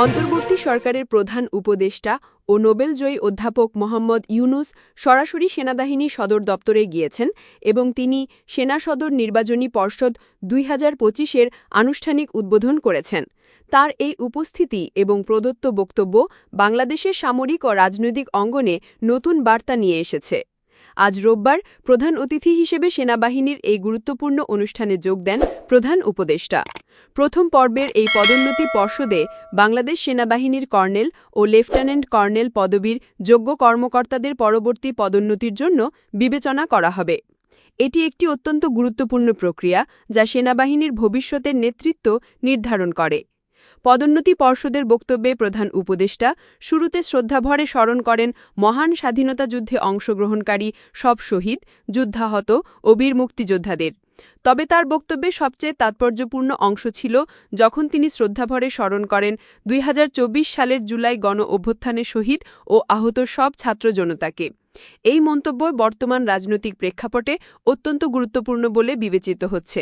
অন্তর্বর্তী সরকারের প্রধান উপদেষ্টা ও নোবেলজয়ী অধ্যাপক মোহাম্মদ ইউনুস সরাসরি সেনাবাহিনী সদর দপ্তরে গিয়েছেন এবং তিনি সেনা সদর নির্বাচনী পর্ষদ দুই হাজার পঁচিশের আনুষ্ঠানিক উদ্বোধন করেছেন। তার এই উপস্থিতি এবং প্রদত্ত বক্তব্য বাংলাদেশের সামরিক ও রাজনৈতিক অঙ্গনে নতুন বার্তা নিয়ে এসেছে। আজ রোববার প্রধান অতিথি হিসেবে সেনাবাহিনীর এই গুরুত্বপূর্ণ অনুষ্ঠানে যোগ দেন প্রধান উপদেষ্টা। প্রথম পর্বের এই পদোন্নতি পর্ষদে বাংলাদেশ সেনাবাহিনীর কর্নেল ও লেফটেন্যান্ট কর্নেল পদবীর যোগ্য কর্মকর্তাদের পরবর্তী পদোন্নতির জন্য বিবেচনা করা হবে। এটি একটি অত্যন্ত গুরুত্বপূর্ণ প্রক্রিয়া যা সেনাবাহিনীর ভবিষ্যতের নেতৃত্ব নির্ধারণ করে। পদোন্নতি পর্ষদের বক্তব্যে প্রধান উপদেষ্টা শুরুতে শ্রদ্ধাভরে স্মরণ করেন মহান স্বাধীনতা যুদ্ধে অংশগ্রহণকারী সব শহীদ, যুদ্ধাহত ও বীর মুক্তিযোদ্ধাদের। তবে তার বক্তব্যে সবচেয়ে তাৎপর্যপূর্ণ অংশ ছিল যখন তিনি শ্রদ্ধাভরে স্মরণ করেন দুই হাজার চব্বিশ সালের জুলাই গণ অভ্যুত্থানে শহীদ ও আহত সব ছাত্র জনতাকে। এই মন্তব্য বর্তমান রাজনৈতিক প্রেক্ষাপটে অত্যন্ত গুরুত্বপূর্ণ বলে বিবেচিত হচ্ছে।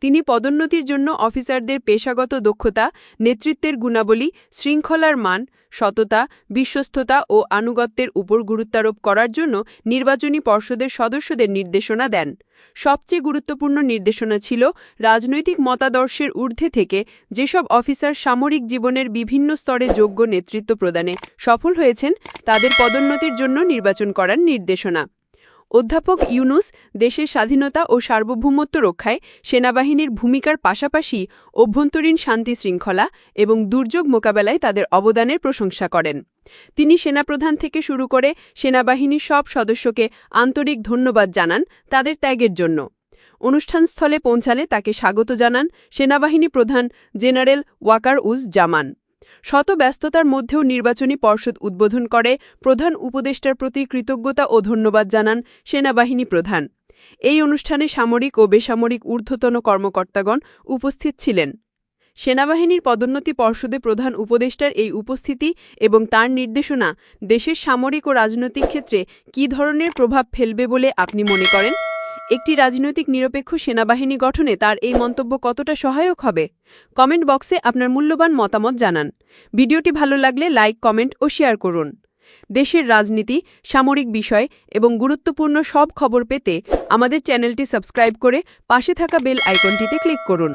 তিনি পদোন্নতির জন্য অফিসারদের পেশাগত দক্ষতা, নেতৃত্বের গুণাবলী, শৃঙ্খলার মান, সততা, বিশ্বস্ততা ও আনুগত্যের উপর গুরুত্বারোপ করার জন্য নির্বাচনী পর্ষদের সদস্যদের নির্দেশনা দেন। সবচেয়ে গুরুত্বপূর্ণ নির্দেশনা ছিল রাজনৈতিক মতাদর্শের ঊর্ধ্বে থেকে যেসব অফিসার সামরিক জীবনের বিভিন্ন স্তরে যোগ্য নেতৃত্ব প্রদানে সফল হয়েছেন, তাদের পদোন্নতির জন্য নির্বাচন করার নির্দেশনা। অধ্যাপক ইউনুস দেশের স্বাধীনতা ও সার্বভৌমত্ব রক্ষায় সেনাবাহিনীর ভূমিকার পাশাপাশি অভ্যন্তরীণ শান্তি শৃঙ্খলা এবং দুর্যোগ মোকাবেলায় তাদের অবদানের প্রশংসা করেন। তিনি সেনাপ্রধান থেকে শুরু করে সেনাবাহিনীর সব সদস্যকে আন্তরিক ধন্যবাদ জানান তাদের ত্যাগের জন্য। অনুষ্ঠানস্থলে পৌঁছালে তাকে স্বাগত জানান সেনাবাহিনী প্রধান জেনারেল ওয়াকার উজ জামান। শত ব্যস্ততার মধ্যেও নির্বাচনী পর্ষদ উদ্বোধন করে প্রধান উপদেষ্টার প্রতি কৃতজ্ঞতা ও ধন্যবাদ জানান সেনাবাহিনী প্রধান। এই অনুষ্ঠানে সামরিক ও বেসামরিক ঊর্ধ্বতন কর্মকর্তাগণ উপস্থিত ছিলেন। সেনাবাহিনীর পদোন্নতি পর্ষদে প্রধান উপদেষ্টার এই উপস্থিতি এবং তার নির্দেশনা দেশের সামরিক ও রাজনৈতিক ক্ষেত্রে কী ধরনের প্রভাব ফেলবে বলে আপনি মনে করেন? একটি রাজনৈতিক নিরপেক্ষ সেনাবাহিনী গঠনে তার এই মন্তব্য কতটা সহায়ক হবে? কমেন্ট বক্সে আপনার মূল্যবান মতামত জানান। ভিডিওটি ভালো লাগলে লাইক, কমেন্ট ও শেয়ার করুন। দেশের রাজনীতি, সামরিক বিষয় এবং গুরুত্বপূর্ণ সব খবর পেতে আমাদের চ্যানেলটি সাবস্ক্রাইব করে পাশে থাকা বেল আইকনটিতে ক্লিক করুন।